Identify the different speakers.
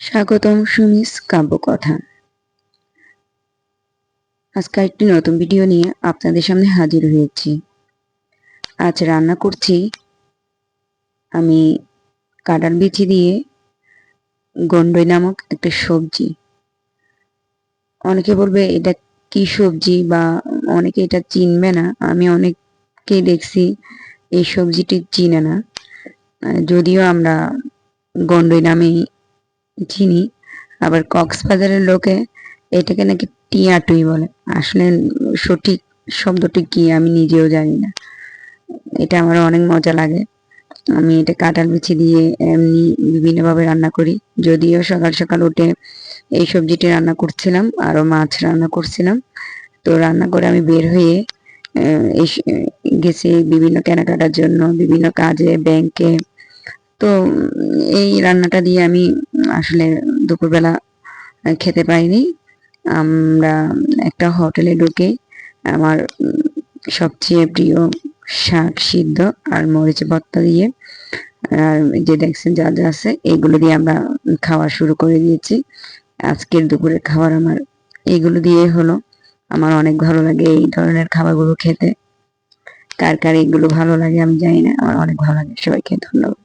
Speaker 1: স্বাগতম সুমিস কাব্যকথা। আজকে একটি নতুন ভিডিও নিয়ে আপনাদের সামনে হাজির হয়েছি। আজ রান্না করছি আমি কাটার বিচি দিয়ে গন্ডই নামক একটা সবজি। অনেকে বলবে, এটা কি সবজি? বা অনেকে এটা চিনবে না। আমি অনেককেই দেখছি এই সবজিটি চিনে না। যদিও আমরা গন্ডই নামেই চিনি আবার কক্সবাজারের লোকে এটাকে নাকি টিয়া টিয়াটুই বলে। আসলে সঠিক শব্দটি কি আমি নিজেও জানি না। এটা আমার অনেক মজা লাগে। আমি এটা কাঁঠাল বিচি দিয়ে এমনি বিভিন্নভাবে রান্না করি। যদিও সকাল সকাল উঠে এই সবজিটি রান্না করছিলাম, আরও মাছ রান্না করছিলাম। তো রান্না করে আমি বের হয়ে গেছি বিভিন্ন কেনাকাটার জন্য, বিভিন্ন কাজে, ব্যাংকে তো এই রান্নাটা দিয়ে আমি আসলে দুপুরবেলা খেতে পাইনি আমরা একটা হোটেলে ঢুকে আমার সবচেয়ে প্রিয় শাক সিদ্ধ আর মরিচ ভর্তা দিয়ে, আর যে দেখছেন যা যা আছে, এগুলো দিয়ে আমরা খাওয়া শুরু করে দিয়েছি। আজকের দুপুরের খাবার আমার এগুলো দিয়ে হলো। আমার অনেক ভালো লাগে এই ধরনের খাবারগুলো খেতে। কার কার এগুলো ভালো লাগে আমি জানি না, আমার অনেক ভালো লাগে। সবাইকে ধন্যবাদ।